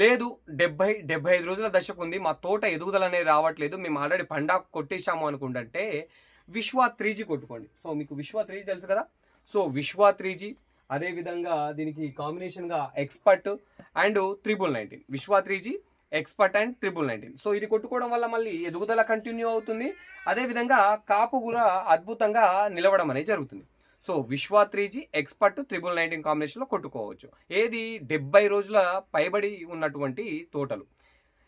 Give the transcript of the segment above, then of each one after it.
లేదు డెబ్బై డెబ్బై ఐదు రోజుల దశకు ఉంది. మా తోట ఎదుగుదల అనేది రావట్లేదు. మేము ఆల్రెడీ పండా కొట్టేశాము అనుకుంటే విశ్వ త్రీ జీ కొట్టుకోండి. సో మీకు విశ్వ త్రీ తెలుసు కదా? సో విశ్వ త్రీ జీ అదేవిధంగా దీనికి కాంబినేషన్గా expert and triple nineteen Vishwa three G expert and triple nineteen so ఇది కొట్టుకోవడం వల్ల మళ్ళీ ఎదుగుదల కంటిన్యూ అవుతుంది. అదేవిధంగా కాపు కూడా అద్భుతంగా నిలవడం అనేది జరుగుతుంది. So Vishwa three G expert triple nineteen కాంబినేషన్లో కొట్టుకోవచ్చు. ఏది డెబ్బై రోజుల పైబడి ఉన్నటువంటి తోటలు.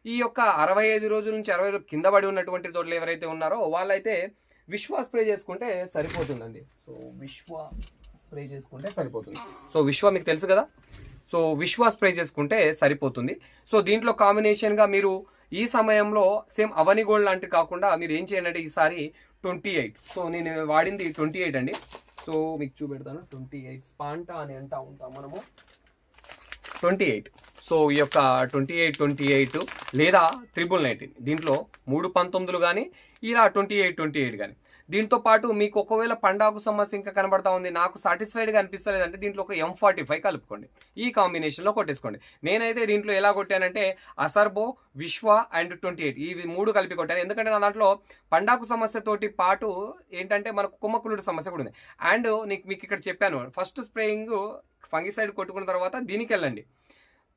ఈ యొక్క అరవై ఐదు రోజుల నుంచి అరవై రోజులు కింద పడి ఉన్నటువంటి తోటలు ఎవరైతే ఉన్నారో వాళ్ళైతే విశ్వా స్ప్రే చేసుకుంటే సరిపోతుందండి. సో విశ్వ స్ప్రే చేసుకుంటే సరిపోతుంది. సో విశ్వ మీకు తెలుసు కదా? సో విశ్వ స్ప్రే చేసుకుంటే సరిపోతుంది. సో దీంట్లో కాంబినేషన్గా మీరు ఈ సమయంలో సేమ్ అవని గోల్డ్ లాంటివి కాకుండా మీరు ఏం చేయండి ఈసారి ట్వంటీ ఎయిట్. సో నేను వాడింది ట్వంటీ ఎయిట్ అండి. సో మీకు చూపెడతాను. ట్వంటీ ఎయిట్ స్పాంటా అని అంటా ఉంటాం మనము. Twenty eight. సో ఈ యొక్క ట్వంటీ ఎయిట్ ట్వంటీ ఎయిట్ లేదా త్రిబుల్ నైన్టీన్. దీంట్లో మూడు పంతొమ్మిదిలు కానీ ఇలా ట్వంటీ ఎయిట్ ట్వంటీ ఎయిట్ కానీ దీంతో పాటు మీకు ఒకవేళ పండాకు సమస్య ఇంకా కనబడతా ఉంది నాకు సాటిస్ఫైడ్గా అనిపిస్తలేదు అంటే దీంట్లో ఒక ఎం ఫార్టీ ఫైవ్ కలుపుకోండి. ఈ కాంబినేషన్లో కొట్టేసుకోండి. నేనైతే దీంట్లో ఎలా కొట్టానంటే అసర్బో విశ్వ అండ్ ట్వంటీ ఎయిట్ ఇవి మూడు కలిపి కొట్టాను. ఎందుకంటే నా దాంట్లో పండాకు సమస్యతోటి పాటు ఏంటంటే మనకు కుమ్మకులుడు సమస్య కూడా ఉంది. అండ్ నీకు మీకు ఇక్కడ చెప్పాను ఫస్ట్ స్ప్రేయింగ్ ఫంగిసైడ్ కొట్టుకున్న తర్వాత దీనికి వెళ్ళండి.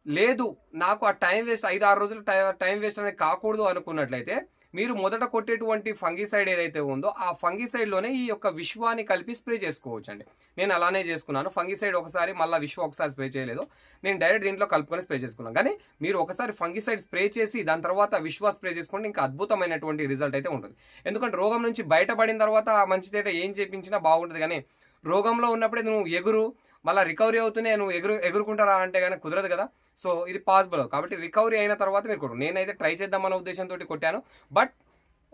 లేదు నాకు ఆ టైం వేస్ట్ ఐదు ఆరు రోజులు టై- టైం వేస్ట్ అనేది కాకూడదు అనుకున్నట్లయితే మీరు మొదట కొట్టేటువంటి ఫంగిసైడ్ ఏదైతే ఉందో ఆ ఫంగిసైడ్లోనే ఈ యొక్క విశ్వాన్ని కలిపి స్ప్రే చేసుకోవచ్చు అండి నేను అలానే చేసుకున్నాను. ఫంగిసైడ్ ఒకసారి మళ్ళీ విశ్వ ఒకసారి స్ప్రే చేయలేదు. నేను డైరెక్ట్ దీంట్లో కలుపుకొని స్ప్రే చేసుకున్నాను. కానీ మీరు ఒకసారి ఫంగిసైడ్ స్ప్రే చేసి దాని తర్వాత విశ్వ స్ప్రే చేసుకుంటే ఇంకా అద్భుతమైనటువంటి రిజల్ట్ అయితే ఉంటుంది. ఎందుకంటే రోగం నుంచి బయటపడిన తర్వాత మంచి తేట ఏం చేపించినా బాగుంటుంది. కానీ రోగంలో ఉన్నప్పుడే నువ్వు ఎగురు మళ్ళీ రికవరీ అవుతూనే నువ్వు ఎగురు ఎగురుకుంటారా అంటే కానీ కుదరదు కదా. సో ఇది పాసిబుల్. కాబట్టి రికవరీ అయిన తర్వాత మీరు కొట్టు. నేనైతే ట్రై చేద్దామన్న ఉద్దేశంతో కొట్టాను. బట్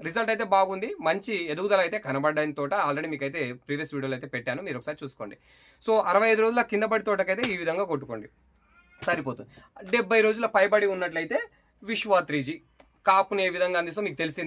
రిజల్ట్ అయితే బాగుంది. మంచి ఎదుగుదల అయితే కనబడ్డని తోట ఆల్రెడీ మీకు అయితే ప్రీవియస్ వీడియోలో అయితే పెట్టాను. మీరు ఒకసారి చూసుకోండి. సో అరవై ఐదు రోజుల కింద పడి తోటకైతే ఈ విధంగా కొట్టుకోండి. సరిపోతుంది. డెబ్బై రోజుల పైబడి ఉన్నట్లయితే విశ్వా త్రీజీ కాపుని ఏ విధంగా అందిస్తో మీకు తెలిసింది.